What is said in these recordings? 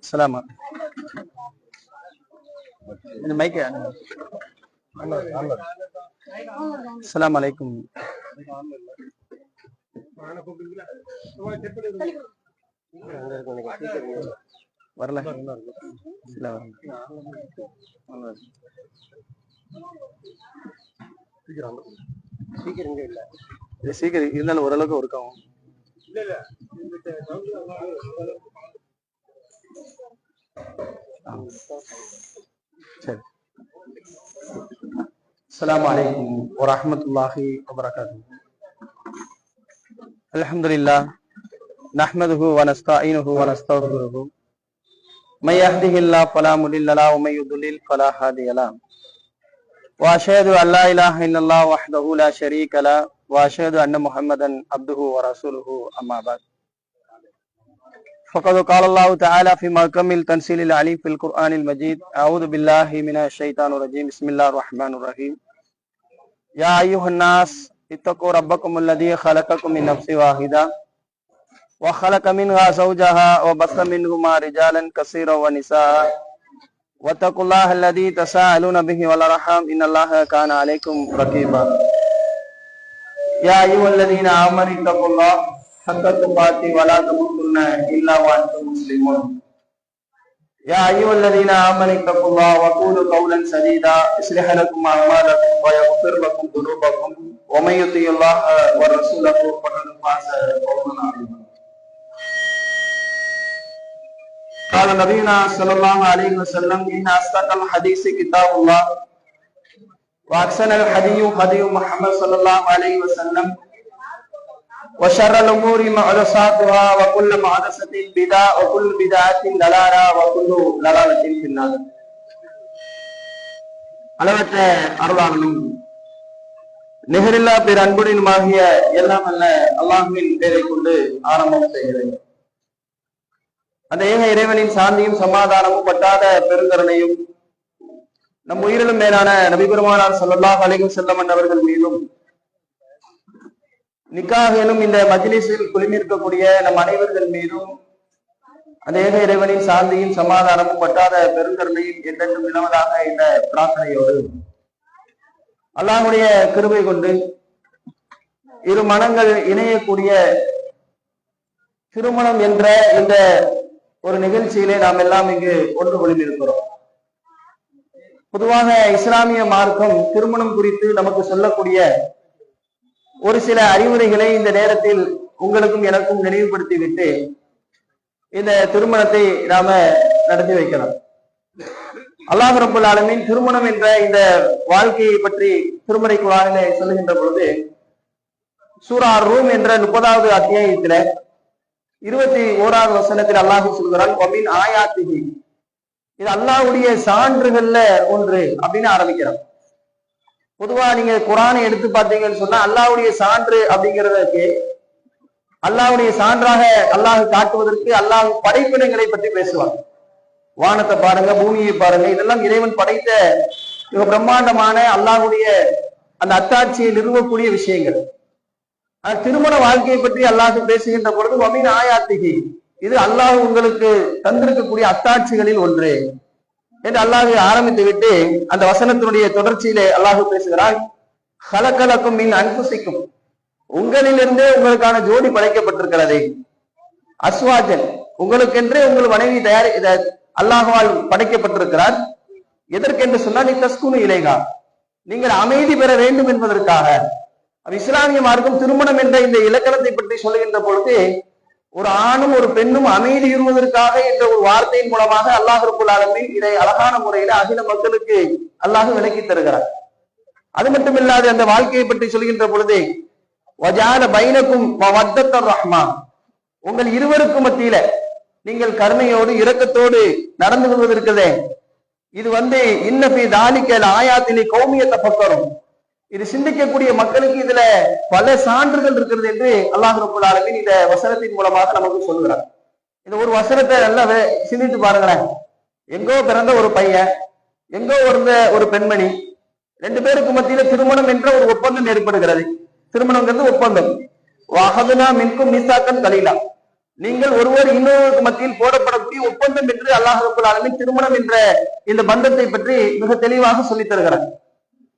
சலாமா மைக்கு அலைக்கும் வரல. இல்ல வரல. சீக்கிரம் இருந்தாலும் ஓரளவுக்கு ஒர்க் ஆகும். السلام عليكم ورحمة الله وبركاته. الحمد لله نحمده ونستعينه ونستغفره. من يهده الله فلا مضل له ومن يضلل فلا هادي له. وأشهد أن لا إله إلا الله وحده لا شريك له وأشهد أن محمدا عبده ورسوله أما بعد. فقد قال الله تعالى في محكم التنزيل العليم في القرآن المجيد أعوذ بالله من الشيطان الرجيم بسم الله الرحمن الرحيم. يا أيها الناس اتقوا ربكم الذي خلقكم من نفس واحدة وخلق منها زوجها وبث منهما رجالا كثيرا ونساء. واتقوا الله الذي تساءلون به والأرحام إن الله كان عليكم رقيبا. يا أيها الذين آمنوا اتقوا الله حق تقاته ولا تموتن إلا وأنتم مسلمون. يا أيها الذين آمنوا اتقوا الله وقولوا قولا سديدا يصلح لكم أعمالكم ويغفر لكم ذنوبكم ومن يطع الله ورسوله فقد فاز فوزا عظيما. قال نبينا صلى الله عليه وسلم إن أصدق الحديث كتاب الله وأحسن الحديث هدي محمد صلى الله عليه وسلم وشر الأمور محدثاتها وكل محدثة بدعة وكل بدعة ضلالة وكل ضلالة في النار அளவற்ற அருளாளனும் நிகரில்லா பேர் அன்புடனுமாகிய எல்லாம் அல்ல அல்லாஹுவின் பேரை கொண்டு ஆரம்பம் செய்கிறேன் அந்த ஏக இறைவனின் சாந்தியும் சமாதானமும் பட்டாத பெருங்கருணையும் நம் உயிரிலும் மேலான நபிபெருமானார் சொல்லல்லாஹ் அலைஹி வஸல்லம் அவர்கள் மீதும் நிக்காக எனும் இந்த மஜ்லிஸில் குழுமியிருக்கக்கூடிய நம் அனைவர்கள் மீதும் அந்த ஏக இறைவனின் சாந்தியும் சமாதானமும் பட்டாத பெருங்கருணையும் என்றென்றும் நிலவதாக இந்த பிரார்த்தனையோடு அல்லாஹுடைய கிருபை கொண்டு இரு மனங்கள் இணையக்கூடிய திருமணம் என்ற இந்த ஒரு நிகழ்ச்சியிலே நாம் எல்லாம் இங்கு ஒன்று கொள்ளிருக்கிறோம் பொதுவாக இஸ்லாமிய மார்க்கம் திருமணம் குறித்து நமக்கு சொல்லக்கூடிய ஒரு சில அறிவுரைகளை இந்த நேரத்தில் உங்களுக்கும் எனக்கும் நினைவுபடுத்திவிட்டு இந்த திருமணத்தை நாம நடத்தி வைக்கலாம். அல்லாஹ் ரபுல் ஆலமின் திருமணம் என்ற இந்த வாழ்க்கையை பற்றி திருமறை குரானிலே சொல்லுகின்ற பொழுது சூரா ரூம் என்ற முப்பதாவது அத்தியாயத்துல இருபத்தி ஓராவது வசனத்தில் அல்லாஹு சொல்கிறான் ஆயாத்திகி இது அல்லாவுடைய சான்றுகள்ல ஒன்று அப்படின்னு ஆரம்பிக்கிறோம். பொதுவா நீங்க குரானை எடுத்து பார்த்தீங்கன்னு சொன்னா அல்லாவுடைய சான்று அப்படிங்கிறதுக்கு அல்லாஹ்வுடைய சான்றாக அல்லாஹ் காட்டுவதற்கு அல்லாஹ் படைப்பினங்களை பற்றி பேசுவாங்க வானத்தை பாருங்க பூமியை பாருங்க இதெல்லாம் இறைவன் படைத்த மிக பிரம்மாண்டமான அல்லாஹுடைய அந்த அத்தாட்சியை நிறுவக்கூடிய விஷயங்கள். திருமண வாழ்க்கையை பற்றி அல்லாஹ் பேசுகின்ற பொழுது வமின் ஆயாத்திகி இது அல்லாஹ் உங்களுக்கு தந்திருக்கக்கூடிய அத்தாட்சிகளில் ஒன்று. என்று அல்லாஹ் ஆரம்பித்து விட்டு அந்த வசனத்தினுடைய தொடர்ச்சியிலே அல்லாஹ் பேசுகிறான் கலக்கலக்கும் மின் அன்புசிக்கும் உங்களிலிருந்தே உங்களுக்கான ஜோடி படைக்கப்பட்டிருக்கிறது. அஸ்வாஜன் உங்களுக்கென்றே உங்கள் மனைவி தயாரி இத- அல்லாஹ்வால் படைக்கப்பட்டிருக்கிறார். எதற்கென்று சொன்னால் நீ தஸ்குனு இலைகா. நீங்கள் அமைதி பெற வேண்டும் என்பதற்காக. இஸ்லாமிய மார்க்கம் திருமணம் என்ற இந்த இலக்கணத்தை பற்றி சொல்லுகின்ற பொழுது ஒரு ஆணும் ஒரு பெண்ணும் அமைதியுறுவதற்காக என்ற ஒரு வார்த்தையின் மூலமாக அல்லாஹ் ரபுல் ஆலமீன் இதை அழகான முறையில அகில மக்களுக்கு அல்லாஹ் விளக்கி தருகிறார். அது மட்டுமில்லாது அந்த வாழ்க்கையை பற்றி சொல்கின்ற பொழுதே வஜால பைனக்கும் வத்தத்தர் ரஹ்மா உங்கள் இருவருக்கும் மத்தியில நீங்கள் கருணையோடு இரக்கத்தோடு நடந்து கொள்வதற்குதே இது. வந்து இன்னபி தாலிக்கல் ஆயாத்தினி கௌமியத்தை பக்கரும் இது சிந்திக்கக்கூடிய மக்களுக்கு இதுல பல சான்றுகள் இருக்கிறது என்று அல்லாஹ் ரபுல் ஆலமீன் இந்த வசனத்தின் மூலமாக நமக்கு சொல்லுகிறார். இந்த ஒரு வசனத்தை நல்லா சிந்தித்து பாருங்களேன். எங்கோ பிறந்த ஒரு பையன் எங்கோ இருந்த ஒரு பெண்மணி ரெண்டு பேருக்கு மத்தியில திருமணம் என்ற ஒரு ஒப்பந்தம் ஏற்படுகிறது. திருமணங்கிறது ஒப்பந்தம். வாகதுனா மின்கும் மீசாக்கன் கலீலா. நீங்கள் ஒருவர் இன்னொருவருக்கு மத்தியில் போடப்படக்கூடிய ஒப்பந்தம் என்று அல்லாஹ் ரபுல் ஆலமின் திருமணம் என்ற இந்த பந்தத்தை பற்றி மிக தெளிவாக சொல்லித் தருகிறார்.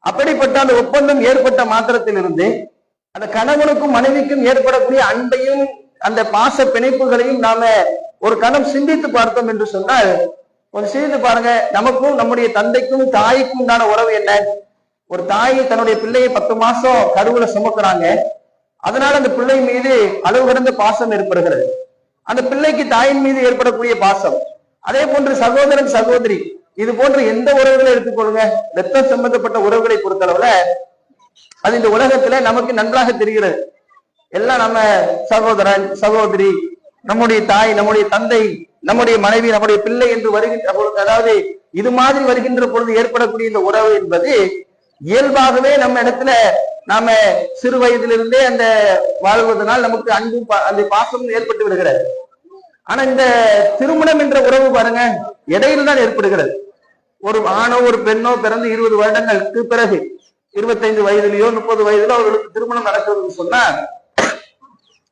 அப்படிப்பட்ட அந்த ஒப்பந்தம் ஏற்பட்ட மாத்திரத்திலிருந்து அந்த கணவனுக்கும் மனைவிக்கும் ஏற்படக்கூடிய அன்பையும் அந்த பாச பிணைப்புகளையும் நாம ஒரு கணம் சிந்தித்து பார்த்தோம் என்று சொன்னால் கொஞ்சம் சிந்தித்து பாருங்க. நமக்கும் நம்முடைய தந்தைக்கும் தாய்க்கும் உண்டான உறவு என்ன? ஒரு தாய் தன்னுடைய பிள்ளையை பத்து மாசம் கருவுல சுமக்குறாங்க. அதனால அந்த பிள்ளை மீது அளவு கடந்த பாசம் ஏற்படுகிறது. அந்த பிள்ளைக்கு தாயின் மீது ஏற்படக்கூடிய பாசம். அதே போன்று சகோதரன் சகோதரி இது போன்ற எந்த உறவுகளை எடுத்துக்கொள்ளுங்க? ரத்தம் சம்பந்தப்பட்ட உறவுகளை பொறுத்தளவுல அது இந்த உலகத்துல நமக்கு நன்றாக தெரிகிறது. எல்லாம் நம்ம சகோதரன் சகோதரி நம்முடைய தாய் நம்முடைய தந்தை நம்முடைய மனைவி நம்முடைய பிள்ளை என்று வருகின்ற பொழுது அதாவது இது மாதிரி வருகின்ற பொழுது ஏற்படக்கூடிய இந்த உறவு என்பது இயல்பாகவே நம்ம இடத்துல நாம சிறு வயதிலிருந்தே அந்த வாழ்வதனால் நமக்கு அன்பும் பா- அந்த பாசமும் ஏற்பட்டு விடுகிறது. ஆனா இந்த திருமணம் என்ற உறவு பாருங்க இடையில்தான் ஏற்படுகிறது. ஒரு ஆணோ ஒரு பெண்ணோ பிறந்து இருபது வருடங்களுக்கு பிறகு இருபத்தைந்து வயதுலயோ முப்பது வயதிலோ அவர்களுக்கு திருமணம் நடக்குதுன்னு சொன்னா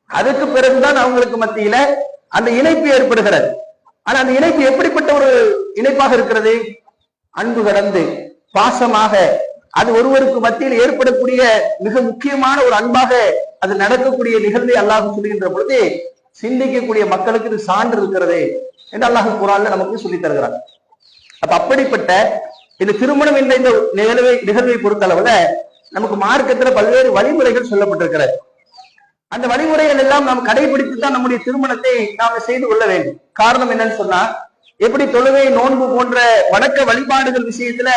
அதுக்கு பிறகுதான் அவங்களுக்கு மத்தியில அந்த இணைப்பு ஏற்படுகிறது. ஆனா அந்த இணைப்பு எப்படிப்பட்ட ஒரு இணைப்பாக இருக்கிறது? அன்பு கடந்து பாசமாக அது ஒருவருக்கு மத்தியில் ஏற்படக்கூடிய மிக முக்கியமான ஒரு அன்பாக அது நடக்கக்கூடிய நிகழ்வை அல்லாஹ் சொல்லுகின்ற பொழுது சிந்திக்கக்கூடிய மக்களுக்கு இது சான்று இருக்கிறது என்று அல்லாஹ் குரான்ல நமக்கு சொல்லித் தருகிறார் அப்ப அப்படிப்பட்ட இந்த திருமணம் என்ற இந்த நிகழ்வை நிகழ்வை பொறுத்தளவுல நமக்கு மார்க்கத்துல பல்வேறு வழிமுறைகள் சொல்லப்பட்டிருக்கிறது. அந்த வழிமுறைகள் எல்லாம் நாம் கடைபிடித்து தான் நம்முடைய திருமணத்தை நாம செய்து கொள்ள வேண்டும். காரணம் என்னன்னு சொன்னா எப்படி தொழுகை நோன்பு போன்ற வணக்க வழிபாடுகள் விஷயத்துல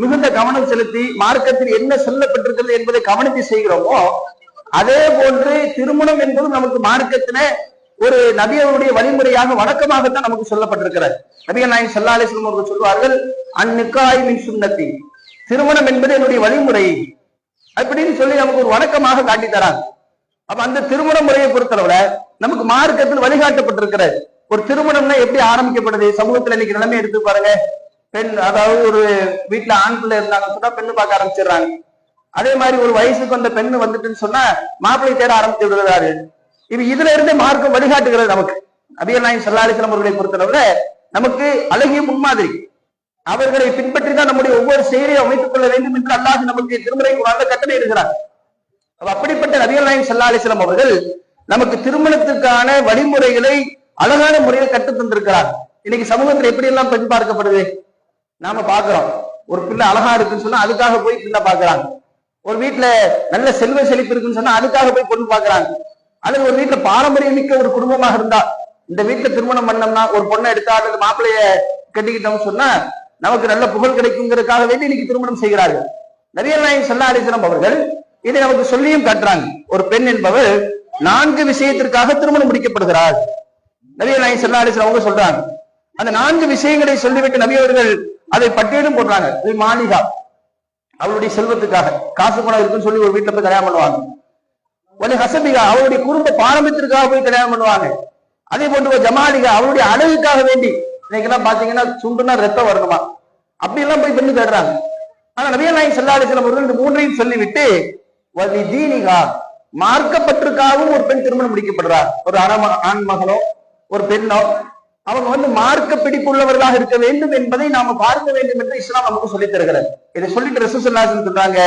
மிகுந்த கவனம் செலுத்தி மார்க்கத்தில் என்ன சொல்லப்பட்டிருக்கிறது என்பதை கவனித்து செய்கிறோமோ அதே போன்று திருமணம் என்பதும் நமக்கு மார்க்கத்துல ஒரு நபியவருடைய வழிமுறையாக வணக்கமாகத்தான் நமக்கு சொல்லப்பட்டிருக்கிறார். நபிகள் நாயன் சல்லா அலிஸ்லம் அவர்கள் சொல்வார்கள் அந்நிக்காய் மின் சுண்ணத்தி திருமணம் என்பது என்னுடைய வழிமுறை அப்படின்னு சொல்லி நமக்கு ஒரு வணக்கமாக காட்டி தராங்க. அப்ப அந்த திருமண முறையை பொறுத்தளவுல நமக்கு மார்க்கத்தில் வழிகாட்டப்பட்டிருக்கிறது ஒரு திருமணம்னா எப்படி ஆரம்பிக்கப்படுது? சமூகத்துல இன்னைக்கு நிலைமை எடுத்து பாருங்க. பெண் அதாவது ஒரு வீட்டுல ஆண் பிள்ளை இருந்தாங்கன்னு சொன்னா பெண்ணு பார்க்க ஆரம்பிச்சிடுறாங்க. அதே மாதிரி ஒரு வயசுக்கு வந்த பெண்ணு வந்துட்டுன்னு சொன்னா மாப்பிள்ளை தேட ஆரம்பித்து விடுகிறாரு. இது இதுல இருந்தே மார்க்கம் வழிகாட்டுகிறது நமக்கு. அபியல் நாயம் சல்லாலிசலம் அவர்களை பொறுத்தளவுல நமக்கு அழகிய முன்மாதிரி. அவர்களை பின்பற்றி தான் நம்முடைய ஒவ்வொரு செயலையும் அமைத்துக் கொள்ள வேண்டும் என்று அல்லாஹ் நமக்கு திருமுறை வாழ்ந்த கட்டளை இருக்கிறார் அப்படிப்பட்ட நபிகள் நாயகம் சல்லா அவர்கள் நமக்கு திருமணத்திற்கான வழிமுறைகளை அழகான முறையில் கற்றுத் தந்திருக்கிறார். இன்னைக்கு சமூகத்துல எப்படி எல்லாம் பெண் பார்க்கப்படுது? நாம பாக்குறோம் ஒரு பிள்ளை அழகா இருக்குன்னு சொன்னா அதுக்காக போய் பிள்ளை பாக்குறாங்க ஒரு வீட்டுல நல்ல செல்வ செழிப்பு இருக்குன்னு சொன்னா அதுக்காக போய் பொண்ணு பாக்குறாங்க அல்லது ஒரு வீட்டுல பாரம்பரியம் மிக்க ஒரு குடும்பமாக இருந்தா இந்த வீட்டுல திருமணம் பண்ணோம்னா ஒரு பொண்ணை எடுத்தா அல்லது மாப்பிள்ளைய கட்டிக்கிட்டோம்னு சொன்னா நமக்கு நல்ல புகழ் கிடைக்குங்கிறதுக்காக வேண்டி இன்னைக்கு திருமணம் செய்கிறார்கள். நபிகள் நாயகம் சல்லா அலிஸ்லாம் அவர்கள் இதை நமக்கு சொல்லியும் காட்டுறாங்க. ஒரு பெண் என்பவர் நான்கு விஷயத்திற்காக திருமணம் முடிக்கப்படுகிறார் நபிகள் நாயகம் சல்லா அலிஸ்லாம் அவங்க சொல்றாங்க. அந்த நான்கு விஷயங்களை சொல்லிவிட்டு நபியவர்கள் அதை பட்டியலும் போடுறாங்க. மாளிகா. அவளுடைய செல்வத்துக்காக. காசு பணம் இருக்குன்னு சொல்லி ஒரு வீட்டுல போய் கல்யாணம் பண்ணுவாங்க. ஒலி ஹசபிகா அவருடைய குடும்ப பாரம்பரியத்திற்காக போய் கல்யாணம் பண்ணுவாங்க. அதே போன்று ஜமாலிகா அவருடைய அழகுக்காக வேண்டி இன்னைக்கெல்லாம் பாத்தீங்கன்னா சுண்டுனா ரத்தம் வரணுமா. அப்படி எல்லாம் போய் பெண்ணு தேடுறாங்க. ஆனா நபிகள் நாயகம் செல்லாத சில முருகன் இந்த மூன்றையும் சொல்லிவிட்டு வலி தீனிகா மார்க்கப்பட்டிற்காகவும் ஒரு பெண் திருமணம் முடிக்கப்படுறார். ஒரு அணம ஆண் மகனோ ஒரு பெண்ணோ அவங்க வந்து மார்க்க பிடிப்புள்ளவர்களாக இருக்க வேண்டும் என்பதை நாம பார்க்க வேண்டும் என்று இஸ்லாம் நமக்கு சொல்லித் தருகிறது. இதை சொல்லிட்டு ரசூசல்லாசன் சொல்றாங்க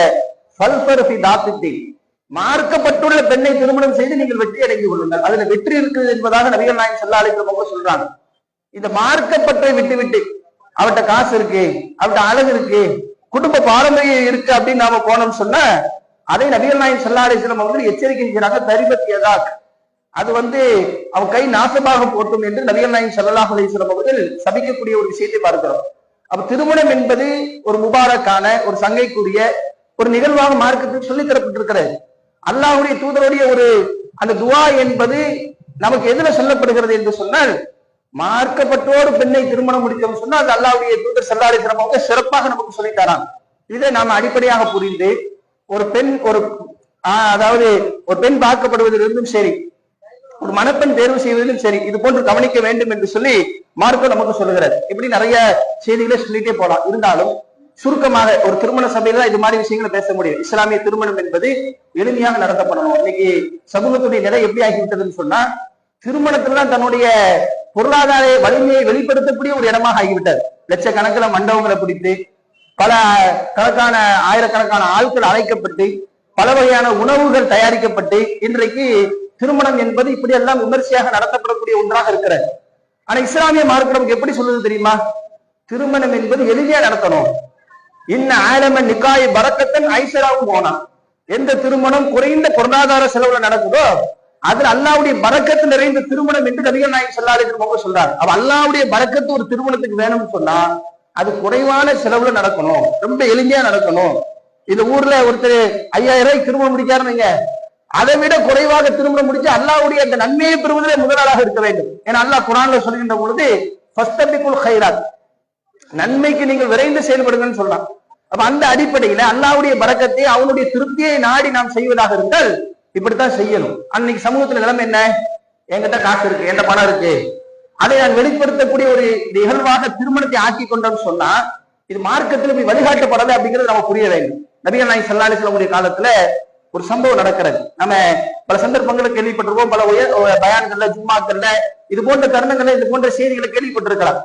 "ஃபல்ஃபர் ஃபி மார்க்கப்பட்டுள்ள பெண்ணை திருமணம் செய்து நீங்கள் வெற்றி அடைந்து கொள்ளுங்கள். அதுல வெற்றி இருக்குது என்பதாக நபிகள் நாயகம் செல்ல அலைஹி சொல்றாங்க. இந்த மார்க்கப்பட்டை விட்டு விட்டு அவட்ட காசு இருக்கு அவட்ட அழகு இருக்கு குடும்ப பாரம்பரியம் இருக்கு அப்படின்னு நாம போனோம் சொன்னா அதை நபிகள் நாயகம் செல்ல அலைஹி வந்து எச்சரிக்கை செய்கிறாங்க. தரிபத்தியதாக் அது வந்து அவன் கை நாசமாக போட்டும் என்று நபிகள் நாயகம் ஸல்லல்லாஹு அலைஹி வஸல்லம் அவர்கள் சபிக்கக்கூடிய ஒரு விஷயத்தை பார்க்கிறோம். அப்ப திருமணம் என்பது ஒரு முபாரக்கான ஒரு சங்கைக்குரிய ஒரு நிகழ்வாக மார்க்கத்தில் சொல்லித் அல்லாஹுடைய தூதருடைய ஒரு அந்த துவா என்பது நமக்கு எதுல சொல்லப்படுகிறது என்று சொன்னால் மார்க்கப்பட்டோடு பெண்ணை திருமணம் முடித்தோம் சொன்னால் அது அல்லாவுடைய தூதர் சல்லாரி சிறப்பாக சிறப்பாக நமக்கு சொல்லித் இதை நாம அடிப்படையாக புரிந்து ஒரு பெண் ஒரு ஆஹ், அதாவது ஒரு பெண் பார்க்கப்படுவதிலிருந்தும் சரி ஒரு மணப்பெண் தேர்வு செய்வதிலும் சரி இது போன்று கவனிக்க வேண்டும் என்று சொல்லி மார்க்கம் நமக்கு சொல்லுகிறார் இப்படி நிறைய செய்திகளை சொல்லிட்டே போலாம் இருந்தாலும் சுருக்கமாக ஒரு திருமண சபையில தான் இது மாதிரி விஷயங்களை பேச முடியும். இஸ்லாமிய திருமணம் என்பது எளிமையாக நடத்தப்படணும். இன்னைக்கு சமூகத்துடைய நிலை எப்படி ஆகிவிட்டதுன்னு சொன்னா திருமணத்துல தான் தன்னுடைய பொருளாதார வலிமையை வெளிப்படுத்தக்கூடிய ஒரு இடமாக ஆகிவிட்டது. லட்சக்கணக்கில் மண்டபங்களை பிடித்து பல கணக்கான ஆயிரக்கணக்கான ஆட்கள் அழைக்கப்பட்டு பல வகையான உணவுகள் தயாரிக்கப்பட்டு இன்றைக்கு திருமணம் என்பது இப்படி எல்லாம் விமர்சையாக நடத்தப்படக்கூடிய ஒன்றாக இருக்கிறது. ஆனா இஸ்லாமிய மார்க்கம் எப்படி சொல்லுது தெரியுமா? திருமணம் என்பது எளிமையா நடத்தணும். இன்ன ஆலம நிக்காய் பறக்கத்தன் ஐசராவும் போனான். எந்த திருமணம் குறைந்த பொருளாதார செலவுல நடக்குதோ அதுல அல்லாவுடைய பறக்கத்து நிறைந்த திருமணம் என்று நபிகள் நாயகம் சொல்லாரு சொல்றாரு அவ அல்லாவுடைய பறக்கத்து ஒரு திருமணத்துக்கு வேணும்னு சொன்னா அது குறைவான செலவுல நடக்கணும். ரொம்ப எளிமையா நடக்கணும். இந்த ஊர்ல ஒருத்தர் ஐயாயிரம் ரூபாய்க்கு திருமணம் முடிக்காருன்னு அதை விட குறைவாக திருமணம் முடிச்சு அல்லாவுடைய அந்த நன்மையை பெறுவதிலே முதலாளாக இருக்க வேண்டும். ஏன்னா அல்லாஹ் குரான்ல சொல்கின்ற பொழுது ஹைராத் நன்மைக்கு நீங்கள் விரைந்து செயல்படுங்கன்னு சொல்லலாம் அப்ப அந்த அடிப்படையில அல்லாவுடைய பறக்கத்தை அவனுடைய திருப்தியை நாடி நாம் செய்வதாக இருந்தால் இப்படித்தான் செய்யணும். அன்னைக்கு சமூகத்துல நிலைமை என்ன? என்கிட்ட காசு இருக்கு என்கிட்ட பணம் இருக்கு. அதை நான் வெளிப்படுத்தக்கூடிய ஒரு நிகழ்வாக திருமணத்தை ஆக்கி கொண்டோம்னு சொன்னா இது மார்க்கத்தில் போய் வழிகாட்டப்படலை அப்படிங்கிறது நம்ம புரிய வேண்டும். நபிகள் நாய் சல்லாலி சொல்லக்கூடிய காலத்துல ஒரு சம்பவம் நடக்கிறது. நம்ம பல சந்தர்ப்பங்களை கேள்விப்பட்டிருக்கோம் பல உயர் பயான்கள்ல ஜும்மாக்கள்ல இது போன்ற தருணங்கள்ல இது போன்ற செய்திகளை கேள்விப்பட்டிருக்கலாம்.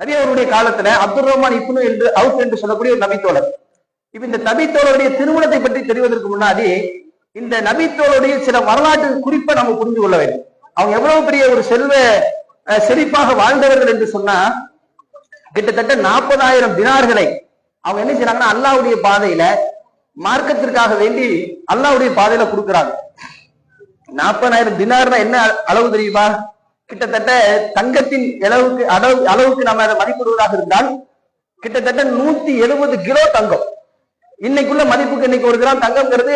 நபி அவருடைய காலத்துல அப்துல் ரஹ்மான் இப்னு என்று அவுப் என்று சொல்லக்கூடிய ஒரு நபித்தோழர். இப்ப இந்த நபித்தோழருடைய திருமணத்தை பற்றி தெரிவதற்கு முன்னாடி இந்த நபித்தோழருடைய சில வரலாற்று குறிப்பை நம்ம புரிந்து கொள்ள வேண்டும். அவங்க எவ்வளவு பெரிய ஒரு செல்வ செழிப்பாக வாழ்ந்தவர்கள் என்று சொன்னா கிட்டத்தட்ட நாற்பதாயிரம் தினார்களை அவங்க என்ன செய்றாங்கன்னா அல்லாவுடைய பாதையில மார்க்கத்திற்காக வேண்டி அல்லாவுடைய பாதையில கொடுக்குறாங்க. நாற்பதாயிரம் தினார்னா என்ன அளவு தெரியுமா? கிட்டத்தட்ட தங்கத்தின் அளவுக்கு அளவு அளவுக்கு நம்ம அதை மதிப்பிடுவதாக இருந்தால் கிட்டத்தட்ட நூத்தி எழுபது கிலோ தங்கம். இன்னைக்குள்ள மதிப்புக்கு இன்னைக்கு ஒரு கிராம் தங்கம்ங்கிறது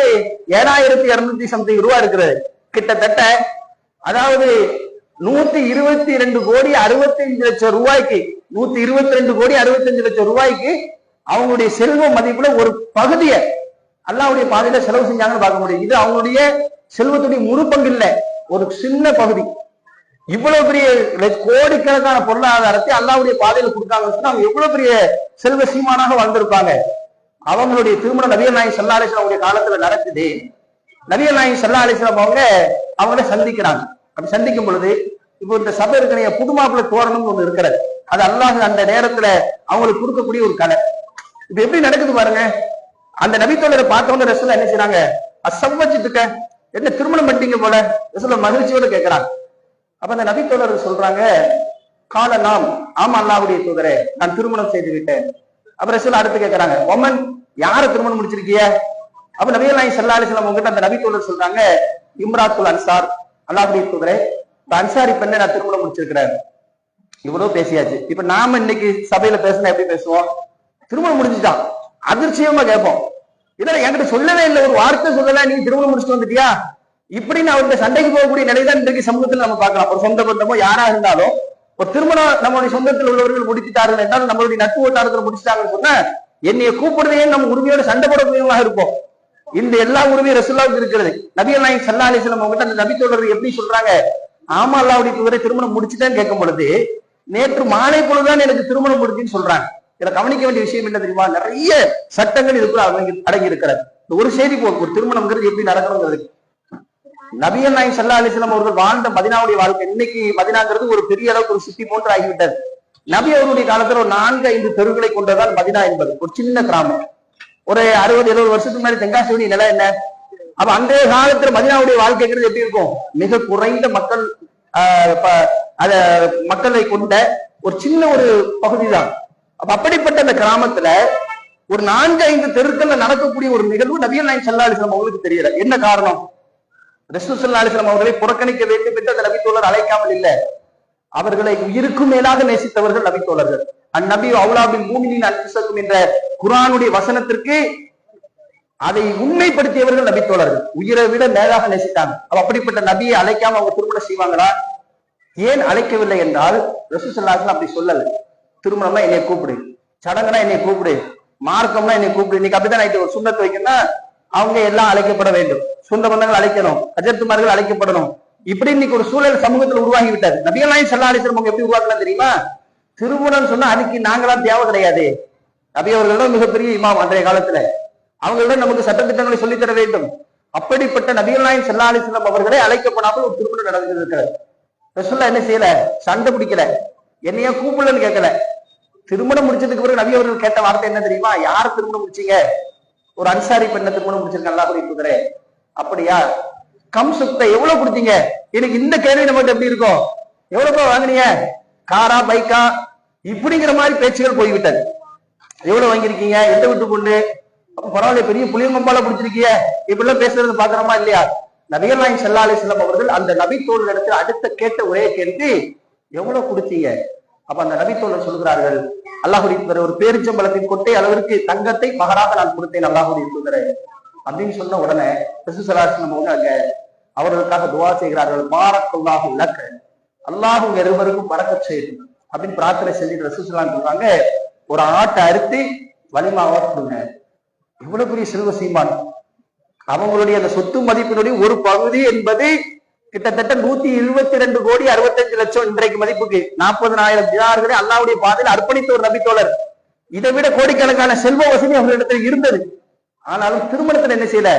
ஏழாயிரத்தி இருநூத்தி சம்திங் ரூபா இருக்கிறது. கிட்டத்தட்ட அதாவது நூத்தி இருபத்தி ரெண்டு கோடி அறுபத்தஞ்சு லட்சம் ரூபாய்க்கு நூத்தி இருபத்தி ரெண்டு கோடி அறுபத்தஞ்சு லட்சம் ரூபாய்க்கு அவங்களுடைய செல்வ மதிப்புல ஒரு பகுதியை அல்லாவுடைய பாதையில செலவு செஞ்சாங்கன்னு பார்க்க முடியும். இது அவங்களுடைய செல்வத்துடைய முழு பங்கு இல்ல ஒரு சின்ன பகுதி. இவ்வளவு பெரிய கோடிக்கணக்கான பொருளாதாரத்தை அல்லாவுடைய பாதையில கொடுத்தாங்கன்னு அவங்க எவ்வளவு பெரிய செல்வ சீமானாக வாழ்ந்திருப்பாங்க? அவங்களுடைய திருமணம் நபிகள் நாயன் சல்லா அலிஸ்லாம் அவங்களுடைய காலத்துல நடக்குது. நபிகள் நாயன் சல்லா அலிஸ்லாம் அவங்க அவங்கள சந்திக்கிறாங்க. அப்படி சந்திக்கும் பொழுது இப்போ இந்த சபை இருக்கிற புதுமாப்பிள்ள தோரணம்னு ஒண்ணு இருக்கிறது. அது அல்லாஹ் அந்த நேரத்துல அவங்களுக்கு கொடுக்கக்கூடிய ஒரு கலை. இப்ப எப்படி நடக்குது பாருங்க? அந்த நபித்தோழரை பார்த்தவங்க ரசூலா என்ன செய்றாங்க? அசம்மச்சிட்டுக்க என்ன திருமணம் பண்ணிட்டீங்க போல? ரசூலா மகிழ்ச்சியோட கேட்கறாங்க அப்ப அந்த நபித்தோழர் சொல்றாங்க கால நாம் ஆமா அல்லாவுடைய தூதரே நான் திருமணம் செய்து விட்டேன் அப்புறம் சொல்ல அடுத்து கேட்கறாங்க ஒமன் யார திருமணம் முடிச்சிருக்கிய? அப்ப நபிகள் நாயகம் ஸல்லல்லாஹு அலைஹி உங்ககிட்ட அந்த நபித்தோழர் சொல்றாங்க இம்ராத்துல் அன்சார் அல்லாஹுடைய தூதரே இந்த அன்சாரி பெண்ணை நான் திருமணம் முடிச்சிருக்கிறேன். இவ்வளவு பேசியாச்சு. இப்ப நாம இன்னைக்கு சபையில பேசினா எப்படி பேசுவோம்? திருமணம் முடிஞ்சுட்டான் அதிர்ச்சியமா கேட்போம். இதெல்லாம் என்கிட்ட சொல்லவே இல்லை. ஒரு வார்த்தை சொல்லல. நீ திருமணம் முடிச்சுட்டு வந்துட்டியா? இப்படின்னு அவர்கிட்ட சண்டைக்கு போகக்கூடிய நிலைதான் இன்றைக்கு சமூகத்தில் நம்ம பார்க்கலாம். ஒரு சொந்த பந்தமோ யாரா இருந்தாலும் ஒரு திருமணம் நம்மளுடைய சொந்தத்தில் உள்ளவர்கள் முடிச்சுட்டார்கள் என்றால் நம்மளுடைய நட்பு வட்டாரத்தில் முடிச்சிட்டாங்கன்னு சொன்னா என்னைய கூப்பிடுறதே நம்ம உரிமையோட சண்டை போடக்கூடியவங்களாக இருப்போம். இந்த எல்லா உரிமையும் ரசுல்லாவுக்கு இருக்கிறது. நபிகள் நாயகம் சல்லா அலிஸ்லாம் அவங்ககிட்ட அந்த நபி தொடர் எப்படி சொல்றாங்க? ஆமா அல்லாவுடைய தூதரை திருமணம் முடிச்சுட்டேன்னு கேட்கும் பொழுது நேற்று மாலை பொழுதுதான் எனக்கு திருமணம் முடிச்சுன்னு சொல்றாங்க. இதுல கவனிக்க வேண்டிய விஷயம் என்ன தெரியுமா? நிறைய சட்டங்கள் இதுக்குள்ள அடங்கி அடங்கி இருக்கிறது ஒரு செய்தி போக்கு ஒரு திருமணம்ங்கிறது எப்படி நடக்கணுங்கிறது. நபியன் நாயகம் சல்லா அலிஸ்லாம் அவர்கள் வாழ்ந்த மதினாவுடைய வாழ்க்கை இன்னைக்கு மதினாங்கிறது ஒரு பெரிய அளவுக்கு ஒரு சிட்டி போன்று ஆகிவிட்டது. நபி அவருடைய காலத்துல ஒரு நான்கு ஐந்து தெருக்களை கொண்டதான் மதினா என்பது. ஒரு சின்ன கிராமம். ஒரு அறுபது எழுபது வருஷத்துக்கு முன்னாடி தென்காசியுடைய நிலை என்ன? அப்ப அன்றைய காலத்துல மதினாவுடைய வாழ்க்கைங்கிறது எப்படி இருக்கும்? மிக குறைந்த மக்கள் ஆஹ், அத மக்களை கொண்ட ஒரு சின்ன ஒரு பகுதி தான் அப்ப அப்படிப்பட்ட அந்த கிராமத்துல ஒரு நான்கு ஐந்து தெருக்கள்ல நடக்கக்கூடிய ஒரு நிகழ்வு நபியல் நாயன் சல்லா அவங்களுக்கு தெரியல. என்ன காரணம்? ரசூசல்லா அலிஸ்லாம் அவர்களை புறக்கணிக்க வேண்டும் என்று அந்த நபித்தோழர் அழைக்காமல் இல்லை. அவர்களை உயிருக்கும் மேலாக நேசித்தவர்கள் நபித்தோழர்கள். அந்நபி அவுலாபின் மூமினின் அன்புசக்கும் என்ற குரானுடைய வசனத்திற்கு அதை உண்மைப்படுத்தியவர்கள் நபித்தோழர்கள். உயிரை விட மேலாக நேசித்தாங்க. அப்படிப்பட்ட நபியை அழைக்காம அவங்க திருமணம் செய்வாங்களா? ஏன் அழைக்கவில்லை என்றால் ரசூசல்லாஸ்லாம் அப்படி சொல்லல. திருமணம்னா என்னை கூப்பிடு. சடங்குனா என்னை கூப்பிடு. மார்க்கம்னா என்னை கூப்பிடு. இன்னைக்கு அப்படிதான் ஆயிட்டு ஒரு சுண்ணத்து வைக்கணும்னா அவங்க எல்லாம் அழைக்கப்பட வேண்டும். சொந்த பந்தங்கள் அழைக்கணும். அஜத்துமார்கள் அழைக்கப்படணும். இப்படி இன்னைக்கு ஒரு சூழல் சமூகத்தில் உருவாகி விட்டது நபிகள் நாயகம் சல்லா எப்படி உருவாக்கலாம் தெரியுமா? திருமணம் சொன்னா அதுக்கு நாங்களாம் தேவை கிடையாது. நபி அவர்கள் மிகப்பெரிய இமாம் அன்றைய காலத்துல. அவங்களிடம் நமக்கு சட்டத்திட்டங்களை சொல்லித்தர வேண்டும். அப்படிப்பட்ட நபிகள் நாயகம் சல்லா அலிஸ்லாம் அவர்களே அழைக்கப்படாமல் ஒரு திருமணம் நடந்திருக்கிறது ரசுல்லா என்ன செய்யல? சண்டை பிடிக்கல. என்னையா கூப்பிடலன்னு கேட்கல. திருமணம் முடிச்சதுக்கு பிறகு நபி அவர்கள் கேட்ட வார்த்தை என்ன தெரியுமா? யார் திருமணம் முடிச்சீங்க? ஒரு அன்சாரி பெண்ணை திருமணம் முடிச்சிருக்கேன் அல்லா குறிப்புகிறே அப்படியா? கம் சுத்த எவ்வளவு கொடுத்தீங்க? எனக்கு இந்த கேள்வி நம்மகிட்ட எப்படி இருக்கும்? எவ்வளவு ரூபாய் வாங்குனீங்க? காரா பைக்கா? இப்படிங்கிற மாதிரி பேச்சுகள் போய்விட்டது. எவ்வளவு வாங்கியிருக்கீங்க? எந்த விட்டு பொண்ணு? அப்ப பரவாயில்ல பெரிய புளியங்கம்பால பிடிச்சிருக்கீங்க இப்படிலாம் பேசுறது பாக்குறோமா இல்லையா? நபிகள் நாயகம் ஸல்லல்லாஹு அலைஹி அவர்கள் அந்த நபி தோழர் இடத்துல அடுத்த கேட்ட ஒரே கேள்வி எவ்வளவு கொடுத்தீங்க? அப்ப அந்த நபித்தோழர் சொல்கிறார்கள் அல்லாஹுடைய ஒரு பேரிச்சம்பளத்தின் கொட்டை அளவிற்கு தங்கத்தை மகராக நான் கொடுத்தேன் அல்லாஹுடைய தூதரே. அப்படின்னு சொன்ன உடனே நம்ம வந்து அங்க அவர்களுக்காக துவா செய்கிறார்கள் மாரக்குல்லாஹு லக்க அல்லாஹ் உங்க இருவருக்கும் பறக்க செய்யட்டும் அப்படின்னு பிரார்த்தனை செஞ்சுட்டு ரசூசலாம் சொல்றாங்க ஒரு ஆட்டை அறுத்து வலிமாவா கொடுங்க. இவ்வளவு பெரிய செல்வ சீமான் அவங்களுடைய அந்த சொத்து மதிப்பினுடைய ஒரு பகுதி என்பது கிட்டத்தட்ட நூத்தி இருபத்தி ரெண்டு கோடி அறுபத்தஞ்சு லட்சம் இன்றைக்கு மதிப்புக்கு நாற்பதனாயிரம் தினார்களை அல்லாவுடைய பாதையில் அர்ப்பணித்த ஒரு நபித்தோழர். இதை விட கோடிக்கணக்கான செல்வ வசதி அவர்களிடத்தில் இருந்தது. ஆனாலும் திருமணத்துல என்ன செய்யல?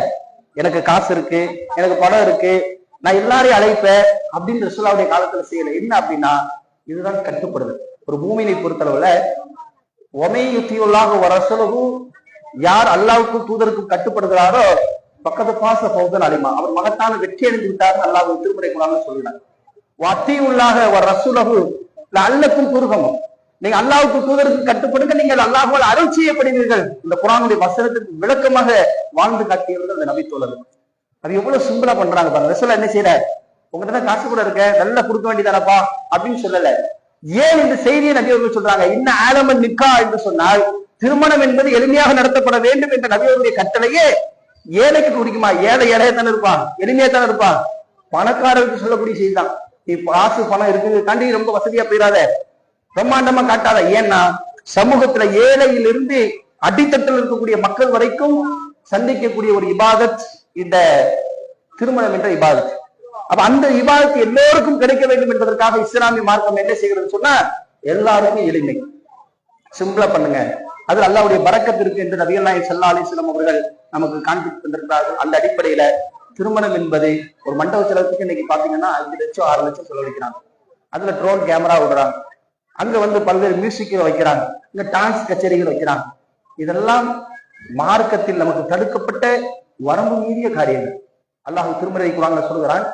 எனக்கு காசு இருக்கு எனக்கு பணம் இருக்கு நான் எல்லாரையும் அழைப்பேன் அப்படின்னு ரசூலாவுடைய காலத்துல செய்யல. என்ன அப்படின்னா இதுதான் கட்டுப்படுதல். ஒரு பூமியை பொறுத்தளவுல ஒமை யுத்தியுள்ளாக வரசலகு யார் அல்லாவுக்கும் தூதருக்கும் கட்டுப்படுகிறாரோ பக்கத்து பாச பௌதன் அலிமா. அவர் மகத்தான வெற்றி அடைந்து விட்டார் அல்லாஹ் திருமுறை குரான் சொல்லினார் வத்தி உள்ளாக ஒரு ரசூலகு அல்லக்கும் துருகமும். நீங்க அல்லாவுக்கு தூதருக்கு கட்டுப்படுங்க நீங்கள் அல்லாஹுவால் அருள் செய்யப்படுவீர்கள். இந்த குரானுடைய வசனத்துக்கு விளக்கமாக வாழ்ந்து காட்டியவர்கள் அந்த நபித்தோழர் அது எவ்வளவு சிம்பிளா பண்றாங்க பாருங்க. ரசூலா என்ன செய்யற உங்ககிட்ட தான் காசு கூட இருக்க நல்லா கொடுக்க வேண்டியதானப்பா? அப்படின்னு சொல்லல. ஏன் இந்த செய்தியை நபி அவர்கள் சொல்றாங்க? இன்ன ஆலமன் நிக்கா என்று சொன்னால் திருமணம் என்பது எளிமையாக நடத்தப்பட வேண்டும் என்ற நபி அவருடைய கட்டளையே ஏழைக்கு பிடிக்குமா? ஏழை ஏழையா தானே இருப்பான் எளிமையா தானே இருப்பான் பணக்காரருக்கு சொல்லக்கூடிய செய்தி தான் நீ காசு பணம் இருக்குங்க தாண்டி ரொம்ப வசதியா போயிடாத பிரம்மாண்டமா காட்டாத. ஏன்னா சமூகத்துல ஏழையிலிருந்து அடித்தட்டில் இருக்கக்கூடிய மக்கள் வரைக்கும் சந்திக்கக்கூடிய ஒரு இபாதத் இந்த திருமணம் என்ற இபாதத். அப்ப அந்த இபாதத்து எல்லோருக்கும் கிடைக்க வேண்டும் என்பதற்காக இஸ்லாமிய மார்க்கம் என்ன செய்கிறது சொன்னா எல்லாருக்கும் எளிமை. சிம்பிளா பண்ணுங்க. அது அல்லாவுடைய பறக்கத்திற்கு என்று நபிகள் நாயக் சல்லா அலிஸ்லாம் அவர்கள் நமக்கு காண்பித்து தந்திருக்கிறார்கள் அந்த அடிப்படையில திருமணம் என்பது ஒரு மண்டப செலவுக்கு இன்னைக்கு பாத்தீங்கன்னா அஞ்சு லட்சம் ஆறு லட்சம் செலவழிக்கிறாங்க. அதுல ட்ரோன் கேமரா விடுறாங்க. அங்க வந்து பல்வேறு மியூசிக்கில் வைக்கிறாங்க. இங்க டான்ஸ் கச்சேரிகள் வைக்கிறாங்க. இதெல்லாம் மார்க்கத்தில் நமக்கு தடுக்கப்பட்ட வரம்பு மீறிய காரியங்கள். அல்லாஹ் திருமறை குரான்ல சொல்கிறான்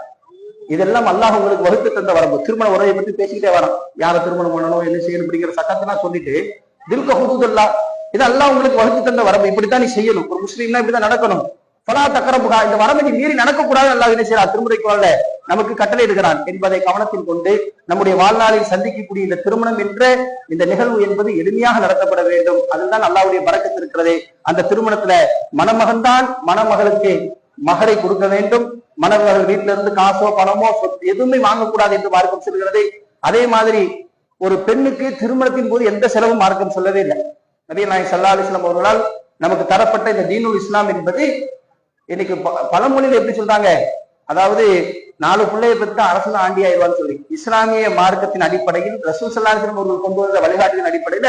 இதெல்லாம் அல்லாஹ் உங்களுக்கு வகுத்து தந்த வரம்பு. திருமண உரையை பத்தி பேசிக்கிட்டே வரோம் யாரை திருமணம் பண்ணணும் என்ன செய்யணும் அப்படிங்கிற சட்டத்தெல்லாம் சொல்லிட்டு திருக்க ஹுதுல்லா இது அல்லாஹ் உங்களுக்கு வகுத்து தந்த வரம்பு. இப்படித்தான் நீ செய்யணும். ஒரு முஸ்லீம்னா இப்படிதான் நடக்கணும். பலா தக்கரபுகா இந்த வரம்பை நீ மீறி நடக்கக்கூடாது. அல்லாஹ் என்ன செய்யலாம் திருமுறை குரல்ல நமக்கு கட்டளை இருக்கிறான் என்பதை கவனத்தில் கொண்டு நம்முடைய வாழ்நாளில் சந்திக்கக்கூடிய இந்த திருமணம் என்ற இந்த நிகழ்வு என்பது எளிமையாக நடத்தப்பட வேண்டும். அதுதான் அல்லாவுடைய பறக்கத்து இருக்கிறது. அந்த திருமணத்துல மணமகன்தான் மணமகளுக்கு மகரை கொடுக்க வேண்டும். மணமகள் வீட்டில இருந்து காசோ பணமோ எதுவுமே வாங்கக்கூடாது என்று மார்க்கம் சொல்கிறது அதே மாதிரி ஒரு பெண்ணுக்கு திருமணத்தின் போது எந்த செலவும் மார்க்கம் சொல்லவே இல்லை. நபி நாய் சல்லா அலிஸ்லாம் அவர்களால் நமக்கு தரப்பட்ட இந்த தீனுல் இஸ்லாம் என்பது இன்னைக்கு ப- பழமொழியில எப்படி சொல்றாங்க? அதாவது நாலு பிள்ளைய பெற்று அரசன் ஆண்டி ஆயிடுவான்னு சொல்லி. இஸ்லாமிய மார்க்கத்தின் அடிப்படையில் ரசூல் சல்லா அவர்கள் கொண்டு வந்த வழிகாட்டின் அடிப்படையில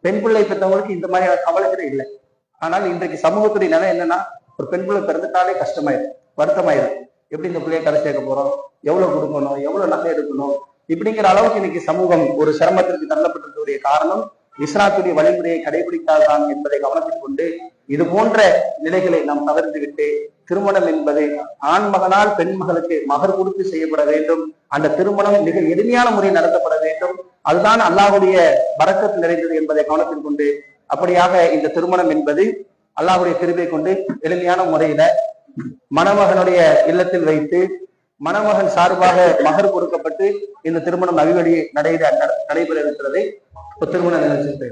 பெண் பிள்ளை பெற்றவங்களுக்கு இந்த மாதிரியான கவலைகளே இல்லை. ஆனால் இன்றைக்கு சமூகத்துடைய நிலை என்னன்னா ஒரு பெண் பிள்ளை பிறந்துட்டாலே கஷ்டமாயிடும் வருத்தமாயிடும் எப்படி இந்த பிள்ளைய கரை சேர்க்க போறோம்? எவ்வளவு கொடுக்கணும்? எவ்வளவு நகை எடுக்கணும்? இப்படிங்கிற அளவுக்கு இன்னைக்கு சமூகம் ஒரு சிரமத்திற்கு தள்ளப்பட்டிருக்கக்கூடிய காரணம் இஸ்லாத்துடைய வழிமுறையை கடைபிடித்தால்தான் என்பதை கவனத்தில் கொண்டு இது போன்ற நிலைகளை நாம் தவிர்த்துவிட்டு திருமணம் என்பது ஆண் மகனால் பெண் மகளுக்கு மகர் கொடுத்து செய்யப்பட வேண்டும். அந்த திருமணம் மிக எளிமையான முறையில் நடத்தப்பட வேண்டும். அதுதான் அல்லாஹுடைய வரக்கத்து நிறைந்தது என்பதை கவனத்தில் கொண்டு அப்படியாக இந்த திருமணம் என்பது அல்லாஹுடைய கிருபை கொண்டு எளிமையான முறையில மணமகனுடைய இல்லத்தில் வைத்து மணமகன் சார்பாக மகர் கொடுக்கப்பட்டு இந்த திருமணம் நவிவழி நடைபெற நடைபெற இருக்கிறதை இப்ப திருமண நிகழ்ச்சி